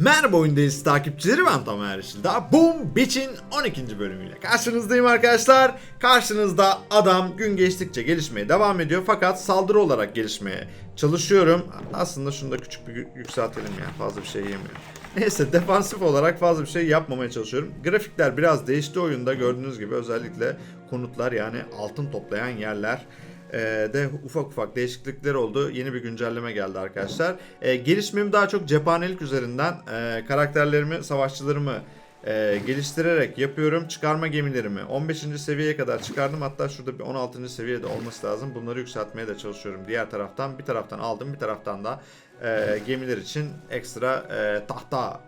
Merhaba oyundayız takipçileri ben Tamer Yeşildağ. Boom Bitch'in 12. bölümüyle karşınızdayım arkadaşlar. Karşınızda adam gün geçtikçe gelişmeye devam ediyor fakat saldırı olarak gelişmeye çalışıyorum. Aslında şunu da küçük bir yü- yükseltelim ya fazla bir şey yemiyor. Neyse defansif olarak fazla bir şey yapmamaya çalışıyorum. Grafikler biraz değişti oyunda gördüğünüz gibi özellikle konutlar yani altın toplayan yerler de ufak ufak değişiklikler oldu. Yeni bir güncelleme geldi arkadaşlar. Ee, gelişmemi daha çok cephanelik üzerinden e, karakterlerimi, savaşçılarımı e, geliştirerek yapıyorum. Çıkarma gemilerimi 15. seviyeye kadar çıkardım. Hatta şurada bir 16. seviyede olması lazım. Bunları yükseltmeye de çalışıyorum. Diğer taraftan bir taraftan aldım bir taraftan da e, gemiler için ekstra e, tahta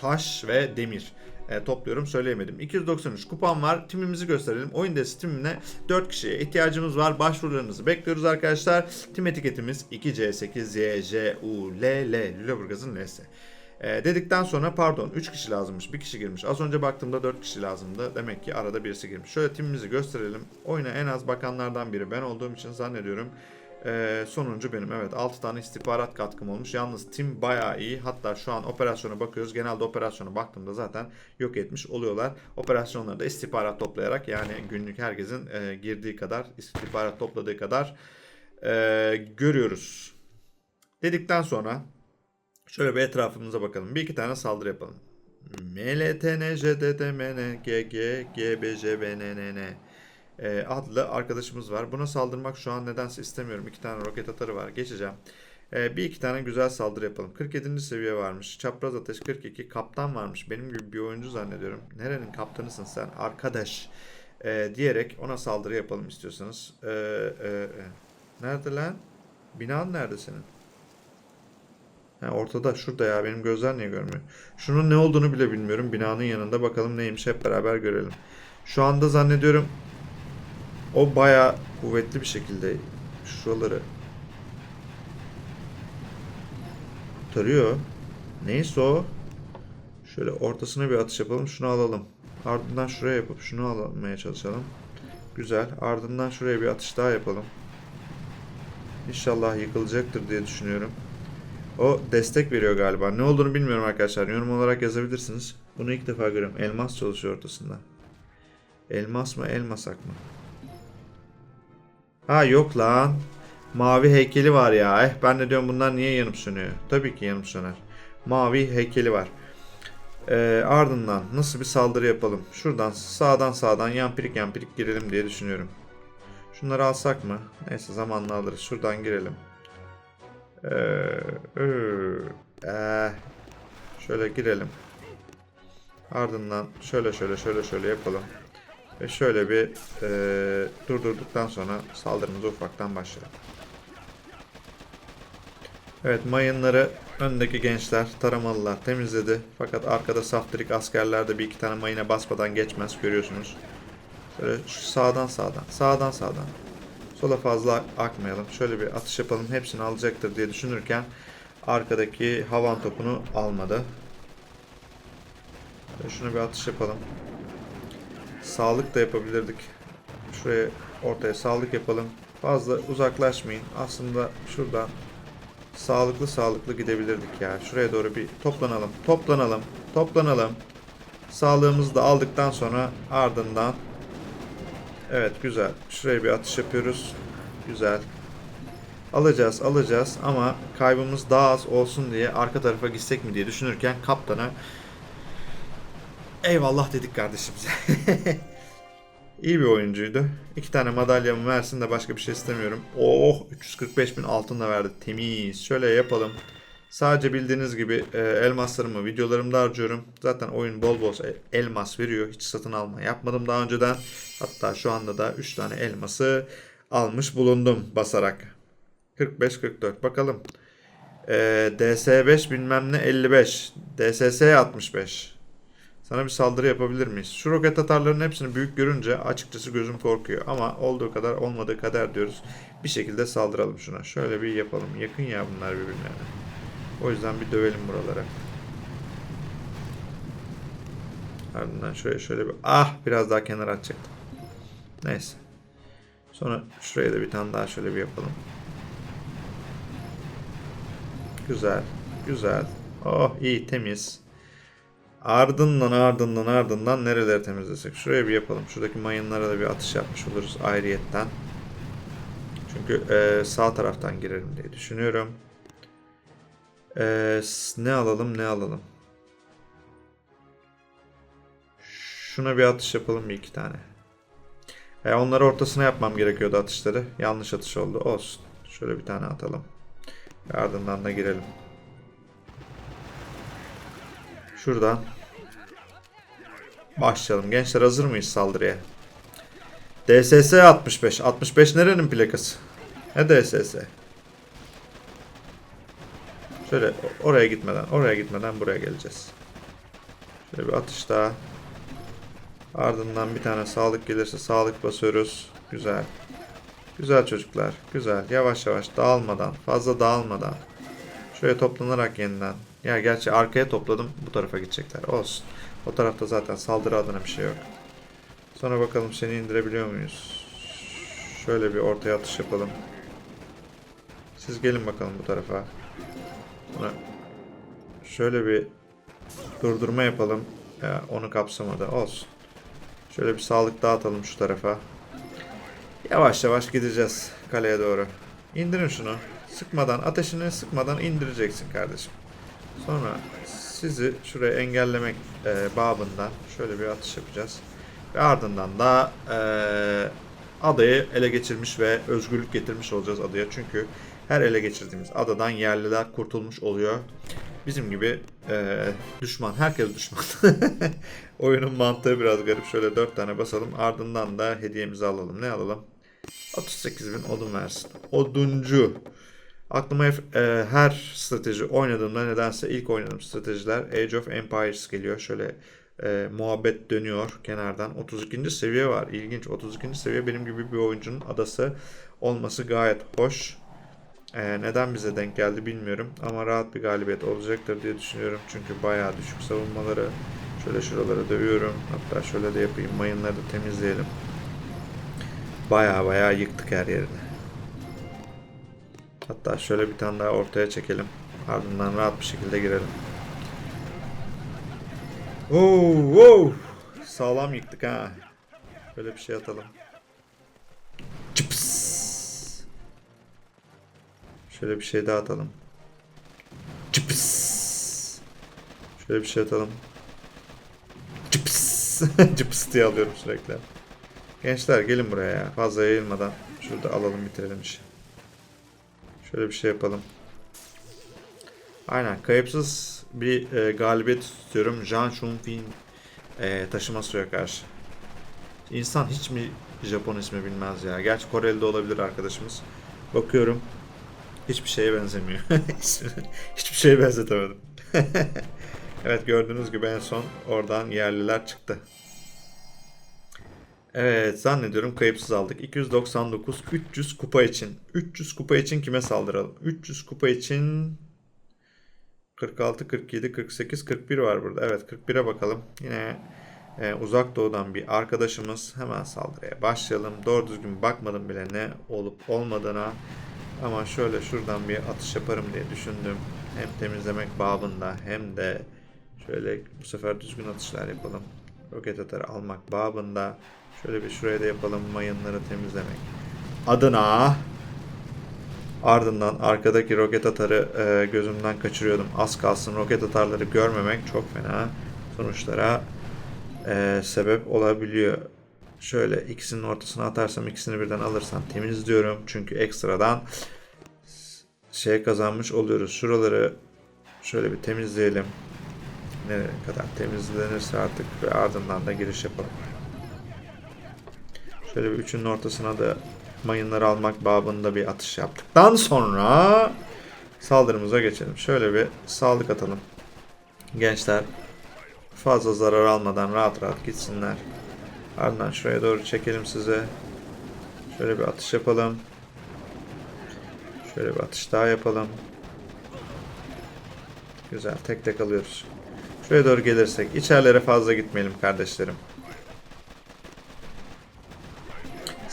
taş ve demir e, topluyorum söyleyemedim. 293 kupon var. Timimizi gösterelim. Oyun desi timine 4 kişiye ihtiyacımız var. Başvurularınızı bekliyoruz arkadaşlar. Tim etiketimiz 2C8YJULL Lüleburgaz'ın L'si. E, dedikten sonra pardon 3 kişi lazımmış. 1 kişi girmiş. Az önce baktığımda 4 kişi lazımdı. Demek ki arada birisi girmiş. Şöyle timimizi gösterelim. Oyuna en az bakanlardan biri ben olduğum için zannediyorum ee, sonuncu benim. Evet 6 tane istihbarat katkım olmuş. Yalnız tim bayağı iyi. Hatta şu an operasyona bakıyoruz. Genelde operasyona baktığımda zaten yok etmiş oluyorlar. Operasyonlarda istihbarat toplayarak yani günlük herkesin e, girdiği kadar istihbarat topladığı kadar e, görüyoruz. Dedikten sonra şöyle bir etrafımıza bakalım. Bir iki tane saldırı yapalım. MLTN, JDTMN, GG, GBJBNNN e, adlı arkadaşımız var. Buna saldırmak şu an nedense istemiyorum. İki tane roket atarı var. Geçeceğim. E, bir iki tane güzel saldırı yapalım. 47. seviye varmış. Çapraz ateş 42. Kaptan varmış. Benim gibi bir oyuncu zannediyorum. Nerenin kaptanısın sen arkadaş? E, diyerek ona saldırı yapalım istiyorsanız. E, e, e. Nerede lan? Binan nerede senin? Ha, ortada şurada ya benim gözler niye görmüyor? Şunun ne olduğunu bile bilmiyorum. Binanın yanında bakalım neymiş hep beraber görelim. Şu anda zannediyorum o baya kuvvetli bir şekilde şuraları tarıyor. Neyse o. Şöyle ortasına bir atış yapalım. Şunu alalım. Ardından şuraya yapıp şunu almaya çalışalım. Güzel. Ardından şuraya bir atış daha yapalım. İnşallah yıkılacaktır diye düşünüyorum. O destek veriyor galiba. Ne olduğunu bilmiyorum arkadaşlar. Yorum olarak yazabilirsiniz. Bunu ilk defa görüyorum. Elmas çalışıyor ortasında. Elmas mı elmasak mı? Ha yok lan. Mavi heykeli var ya. Eh ben de diyorum bunlar niye yanıp sönüyor? Tabii ki yanıp söner. Mavi heykeli var. Ee, ardından nasıl bir saldırı yapalım? Şuradan sağdan sağdan yampirik yampirik girelim diye düşünüyorum. Şunları alsak mı? Neyse zamanla alırız. Şuradan girelim. Ee, eh. şöyle girelim. Ardından şöyle şöyle şöyle şöyle yapalım. Ve şöyle bir e, durdurduktan sonra saldırımıza ufaktan başlayalım. Evet mayınları öndeki gençler taramalılar temizledi. Fakat arkada saftirik askerler de bir iki tane mayına basmadan geçmez görüyorsunuz. Şöyle sağdan sağdan sağdan sağdan. Sola fazla akmayalım. Şöyle bir atış yapalım. Hepsini alacaktır diye düşünürken arkadaki havan topunu almadı. Şöyle şuna bir atış yapalım. Sağlık da yapabilirdik. Şuraya ortaya sağlık yapalım. Fazla uzaklaşmayın. Aslında şuradan sağlıklı sağlıklı gidebilirdik ya. Şuraya doğru bir toplanalım. Toplanalım. Toplanalım. Sağlığımızı da aldıktan sonra ardından Evet güzel. Şuraya bir atış yapıyoruz. Güzel. Alacağız alacağız ama kaybımız daha az olsun diye arka tarafa gitsek mi diye düşünürken kaptana Eyvallah dedik kardeşimize. İyi bir oyuncuydu. İki tane madalyamı versin de başka bir şey istemiyorum. Oh 345 bin altın da verdi. Temiz. Şöyle yapalım. Sadece bildiğiniz gibi e, elmaslarımı videolarımda harcıyorum. Zaten oyun bol bol e- elmas veriyor. Hiç satın alma yapmadım daha önceden. Hatta şu anda da 3 tane elması almış bulundum basarak. 45-44 bakalım. E, DS5 bilmem ne 55. DSS 65. Sana bir saldırı yapabilir miyiz? Şu roket atarların hepsini büyük görünce açıkçası gözüm korkuyor. Ama olduğu kadar olmadığı kadar diyoruz. Bir şekilde saldıralım şuna. Şöyle bir yapalım. Yakın ya bunlar birbirlerine. O yüzden bir dövelim buralara. Ardından şöyle şöyle bir... Ah biraz daha kenara atacaktım. Neyse. Sonra şuraya da bir tane daha şöyle bir yapalım. Güzel. Güzel. Oh iyi temiz. Ardından ardından ardından nereleri temizlesek. Şuraya bir yapalım. Şuradaki mayınlara da bir atış yapmış oluruz ayrıyetten. Çünkü e, sağ taraftan girerim diye düşünüyorum. E, ne alalım ne alalım. Şuna bir atış yapalım bir iki tane. E, onları ortasına yapmam gerekiyordu atışları. Yanlış atış oldu. Olsun. Şöyle bir tane atalım. Ardından da girelim. Şuradan. Başlayalım. Gençler hazır mıyız saldırıya? DSS 65. 65 nerenin plakası? Ne DSS? Şöyle oraya gitmeden, oraya gitmeden buraya geleceğiz. Şöyle bir atış daha. Ardından bir tane sağlık gelirse sağlık basıyoruz. Güzel. Güzel çocuklar. Güzel. Yavaş yavaş dağılmadan, fazla dağılmadan. Şöyle toplanarak yeniden. Ya gerçi arkaya topladım. Bu tarafa gidecekler. Olsun. O tarafta zaten saldırı adına bir şey yok. Sonra bakalım seni indirebiliyor muyuz? Şöyle bir ortaya atış yapalım. Siz gelin bakalım bu tarafa. Sonra şöyle bir durdurma yapalım. Ya onu kapsamadı. Olsun. Şöyle bir sağlık dağıtalım şu tarafa. Yavaş yavaş gideceğiz kaleye doğru. İndirin şunu. Sıkmadan, ateşini sıkmadan indireceksin kardeşim. Sonra sizi şuraya engellemek e, babından şöyle bir atış yapacağız. Ve ardından da e, adayı ele geçirmiş ve özgürlük getirmiş olacağız adaya. Çünkü her ele geçirdiğimiz adadan yerliler kurtulmuş oluyor. Bizim gibi e, düşman, herkes düşman. Oyunun mantığı biraz garip. Şöyle 4 tane basalım. Ardından da hediyemizi alalım. Ne alalım? 38 bin odun versin. Oduncu. Aklıma e, her strateji oynadığımda nedense ilk oynadığım stratejiler Age of Empires geliyor. Şöyle e, muhabbet dönüyor kenardan. 32. seviye var. İlginç. 32. seviye benim gibi bir oyuncunun adası olması gayet hoş. E, neden bize denk geldi bilmiyorum. Ama rahat bir galibiyet olacaktır diye düşünüyorum. Çünkü bayağı düşük savunmaları. Şöyle şuraları dövüyorum. Hatta şöyle de yapayım. Mayınları da temizleyelim. Bayağı bayağı yıktık her yerini. Hatta şöyle bir tane daha ortaya çekelim. Ardından rahat bir şekilde girelim. Oo, wow. Sağlam yıktık ha. Böyle bir şey atalım. Çıps. Şöyle bir şey daha atalım. Çıps. Şöyle bir şey atalım. Çıps. Çıps diye alıyorum sürekli. Gençler gelin buraya ya. Fazla yayılmadan şurada alalım bitirelim işi. Şöyle bir şey yapalım. Aynen. Kayıpsız bir e, galibiyet istiyorum. Jean Chun-Fin e, taşıma suya karşı. İnsan hiç mi Japon ismi bilmez ya. Gerçi Koreli de olabilir arkadaşımız. Bakıyorum. Hiçbir şeye benzemiyor. Hiçbir şeye benzetemedim. evet gördüğünüz gibi en son oradan yerliler çıktı. Evet zannediyorum kayıpsız aldık. 299 300 kupa için. 300 kupa için kime saldıralım? 300 kupa için 46, 47, 48, 41 var burada. Evet 41'e bakalım. Yine e, uzak doğudan bir arkadaşımız. Hemen saldırıya başlayalım. Doğru düzgün bakmadım bile ne olup olmadığına. Ama şöyle şuradan bir atış yaparım diye düşündüm. Hem temizlemek babında hem de şöyle bu sefer düzgün atışlar yapalım. Roket atarı almak babında. Şöyle bir şuraya da yapalım mayınları temizlemek. Adına ardından arkadaki roket atarı e, gözümden kaçırıyordum. Az kalsın roket atarları görmemek çok fena sonuçlara e, sebep olabiliyor. Şöyle ikisinin ortasına atarsam ikisini birden alırsam temizliyorum. Çünkü ekstradan şey kazanmış oluyoruz. Şuraları şöyle bir temizleyelim. Nereye kadar temizlenirse artık ve ardından da giriş yapalım. Şöyle bir üçünün ortasına da mayınları almak babında bir atış yaptıktan sonra saldırımıza geçelim. Şöyle bir sağlık atalım. Gençler fazla zarar almadan rahat rahat gitsinler. Ardından şuraya doğru çekelim size. Şöyle bir atış yapalım. Şöyle bir atış daha yapalım. Güzel tek tek alıyoruz. Şuraya doğru gelirsek içerilere fazla gitmeyelim kardeşlerim.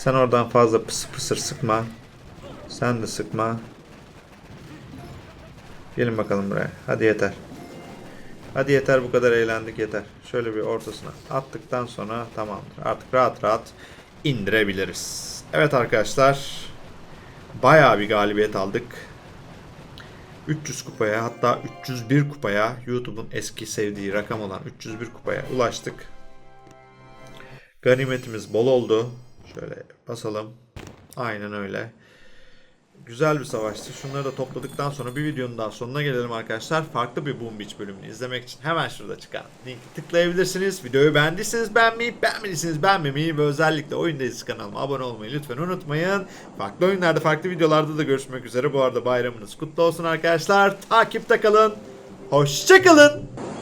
Sen oradan fazla pıs pısır sıkma. Sen de sıkma. Gelin bakalım buraya. Hadi yeter. Hadi yeter bu kadar eğlendik yeter. Şöyle bir ortasına attıktan sonra tamamdır. Artık rahat rahat indirebiliriz. Evet arkadaşlar. Bayağı bir galibiyet aldık. 300 kupaya hatta 301 kupaya YouTube'un eski sevdiği rakam olan 301 kupaya ulaştık. Ganimetimiz bol oldu. Şöyle basalım. Aynen öyle. Güzel bir savaştı. Şunları da topladıktan sonra bir videonun daha sonuna gelelim arkadaşlar. Farklı bir Boom Beach bölümünü izlemek için hemen şurada çıkan linki tıklayabilirsiniz. Videoyu beğendiyseniz beğenmeyi, beğenmediyseniz beğenmemeyi ve özellikle Oyundayız kanalıma abone olmayı lütfen unutmayın. Farklı oyunlarda, farklı videolarda da görüşmek üzere. Bu arada bayramınız kutlu olsun arkadaşlar. Takipte kalın. Hoşçakalın.